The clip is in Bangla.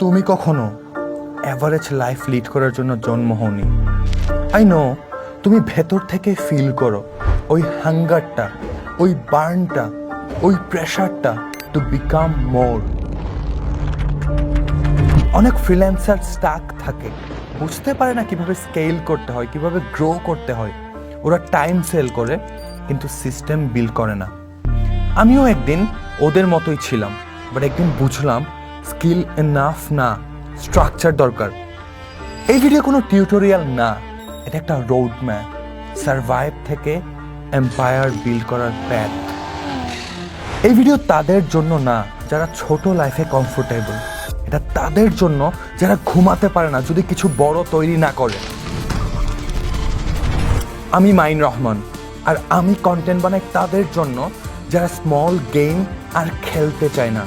তুমি কখনো অ্যাভারেজ লাইফ লিড করার জন্য জন্ম হওনি? আই নো তুমি ভেতর থেকে ফিল করো। ওই হাঙ্গারটা ওই বার্নটা ওই প্রেশারটা টু বিকাম মোর অনেক ফ্রিল্যান্সার স্টাক থাকে। বুঝতে পারে না কীভাবে স্কেল করতে হয়, কীভাবে গ্রো করতে হয়। ওরা টাইম সেল করে, কিন্তু সিস্টেম বিল করে না। আমিও একদিন ওদের মতোই ছিলাম বাট একদিন বুঝলাম স্কিল এনাফ না, স্ট্রাকচার দরকার। এই ভিডিও কোনো টিউটোরিয়াল না, এটা একটা রোড ম্যাপ সার্ভাইভ থেকে এম্পায়ার বিল্ড করার প্যাথ এই ভিডিও তাদের জন্য না, যারা ছোট লাইফে কমফোর্টেবল এটা তাদের জন্য, যারা ঘুমাতে পারে না, যদি কিছু বড় তৈরি না করে। আমি মাইন রহমান, আর আমি কন্টেন্ট বানাই তাদের জন্য, যারা স্মল গেম আর খেলতে চায় না।